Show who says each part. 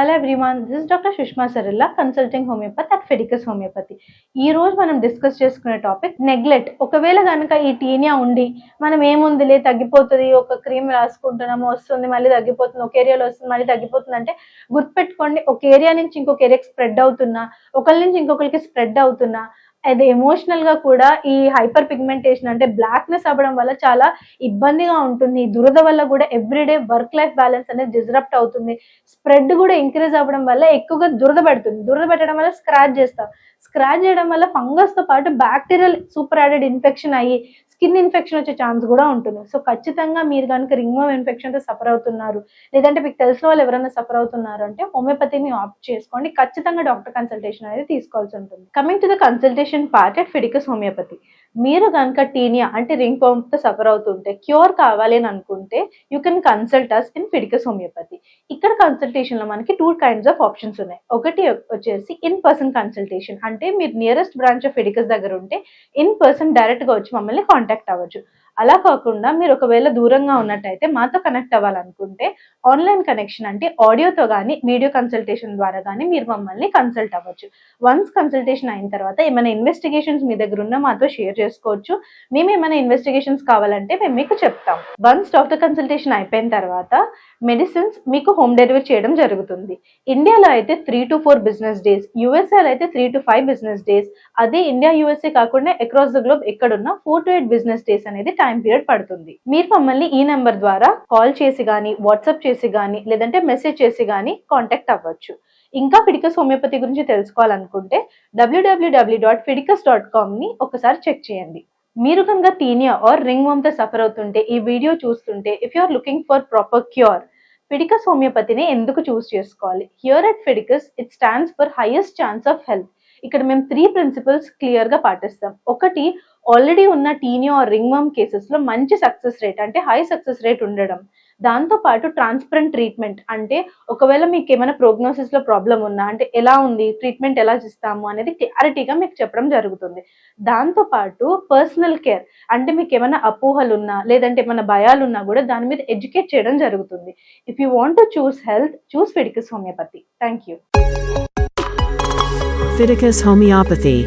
Speaker 1: Hello everyone this doctor Sushma సరిల్లా consulting homeopathy at Fiticus homeopathy ఈ రోజు మనం discuss చేసుకునే టాపిక్ నెగ్లెట్ ఒకవేళ కనుక ఈ టీనియా ఉండి మనం ఏముందిలే తగ్గిపోతుంది ఒక క్రీమ్ రాసుకుంటున్నాము వస్తుంది మళ్ళీ తగ్గిపోతుంది ఒక ఏరియాలో వస్తుంది మళ్ళీ తగ్గిపోతుంది అంటే గుర్తుపెట్టుకోండి ఒక ఏరియా నుంచి ఇంకొక ఏరియాకి స్ప్రెడ్ అవుతున్నా ఒకరి నుంచి ఇంకొకరికి స్ప్రెడ్ అవుతున్నా అది ఎమోషనల్గా కూడా ఈ హైపర్ పిగ్మెంటేషన్ అంటే బ్లాక్నెస్ అవ్వడం వల్ల చాలా ఇబ్బందిగా ఉంటుంది. దురద వల్ల కూడా ఎవ్రీడే వర్క్ లైఫ్ బ్యాలెన్స్ అనేది డిజరప్ట్ అవుతుంది. స్ప్రెడ్ కూడా ఇంక్రీజ్ అవ్వడం వల్ల ఎక్కువగా దురద పెడుతుంది. దురద పెట్టడం వల్ల స్క్రాచ్ చేస్తాం. స్క్రాచ్ చేయడం వల్ల ఫంగస్తో పాటు బ్యాక్టీరియల్ సూపర్ యాడెడ్ ఇన్ఫెక్షన్ అయ్యి స్కిన్ ఇన్ఫెక్షన్ వచ్చే ఛాన్స్ కూడా ఉంటుంది. సో ఖచ్చితంగా మీరు కనుక రింగ్వర్మ్ ఇన్ఫెక్షన్తో సఫర్ అవుతున్నారు లేదంటే మీకు తెలిసిన వాళ్ళు ఎవరైనా సఫర్ అవుతున్నారు అంటే హోమియోపతిని ఆప్ట్ చేసుకోండి. ఖచ్చితంగా డాక్టర్ కన్సల్టేషన్ అనేది తీసుకోవాల్సి ఉంటుంది. Coming to the consultation part at Fiticus homeopathy మీరు కనుక టీనియా అంటే రింగ్ పంప్తో సఫర్ అవుతుంటే క్యూర్ కావాలి అని అనుకుంటే you can consult us in Fiticus homeopathy ఇక్కడ కన్సల్టేషన్లో మనకి టూ కైండ్స్ ఆఫ్ ఆప్షన్స్ ఉన్నాయి. ఒకటి వచ్చేసి ఇన్ పర్సన్ కన్సల్టేషన్ అంటే మీరు నియరెస్ట్ బ్రాంచ్ ఆఫ్ ఫిడికస్ దగ్గర ఉంటే ఇన్ పర్సన్ డైరెక్ట్గా వచ్చి మమ్మల్ని కాంటాక్ట్ అవ్వచ్చు. అలా కాకుండా మీరు ఒకవేళ దూరంగా ఉన్నట్టయితే మాతో కనెక్ట్ అవ్వాలనుకుంటే ఆన్లైన్ కనెక్షన్ అంటే ఆడియోతో కానీ వీడియో కన్సల్టేషన్ ద్వారా కానీ మీరు మమ్మల్ని కన్సల్ట్ అవ్వచ్చు. వన్స్ కన్సల్టేషన్ అయిన తర్వాత ఏమైనా ఇన్వెస్టిగేషన్స్ మీ దగ్గర ఉన్న మాతో షేర్ చేసుకోవచ్చు. మేము ఏమైనా ఇన్వెస్టిగేషన్స్ కావాలంటే మేము మీకు చెప్తాం. వన్స్ డాక్టర్ కన్సల్టేషన్ అయిపోయిన తర్వాత మెడిసిన్స్ మీకు హోమ్ డెలివరీ చేయడం జరుగుతుంది. ఇండియాలో అయితే three to four business days యూఎస్ఏలో అయితే three to five business days అదే ఇండియా యూఎస్ఏ కాకుండా అక్రాస్ ద గ్లోబ్ ఎక్కడున్న four to eight business days అనేది టైం పీరియడ్ పడుతుంది. మీరు మమ్మల్ని ఈ నెంబర్ ద్వారా కాల్ చేసి కానీ వాట్సాప్ చేసి కానీ లేదంటే మెసేజ్ చేసి కానీ కాంటాక్ట్ అవ్వచ్చు. ఇంకా ఫిడికస్ హోమియోపతి గురించి తెలుసుకోవాలనుకుంటే డబ్ల్యూడబ్ల్యూడబ్ల్యూ డాట్ ఫిడికస్ డాట్ కామ్ని ఒకసారి చెక్ చేయండి. మీరు కనుక తీనియా ఆర్ రింగ్తో సఫర్ అవుతుంటే ఈ వీడియో చూస్తుంటే if you are looking for proper cure Fiticus హోమియోపతిని ఎందుకు చూస్ చేసుకోవాలి? Here at Fiticus it stands for highest chance of health ఇక్కడ మేము త్రీ ప్రిన్సిపల్స్ క్లియర్గా పాటిస్తాం. ఒకటి ఆల్రెడీ ఉన్న టీనియా ఆర్ రింగ్ కేసెస్లో కేసెస్లో మంచి సక్సెస్ రేట్ అంటే హై సక్సెస్ రేట్ ఉండడం. దాంతో పాటు ట్రాన్స్పరెంట్ ట్రీట్మెంట్ అంటే ఒకవేళ మీకు ఏమైనా ప్రోగ్నోసిస్లో ప్రాబ్లం ఉన్నా అంటే ఎలా ఉంది ట్రీట్మెంట్ ఎలా ఇస్తాము అనేది క్లారిటీగా మీకు చెప్పడం జరుగుతుంది. దాంతో పాటు పర్సనల్ కేర్ అంటే మీకు ఏమైనా అపోహలు ఉన్నా లేదంటే ఏమైనా భయాలు ఉన్నా కూడా దాని మీద ఎడ్యుకేట్ చేయడం జరుగుతుంది. If you want to choose health choose Fiticus homeopathy thank you
Speaker 2: Fiticus Homeopathy.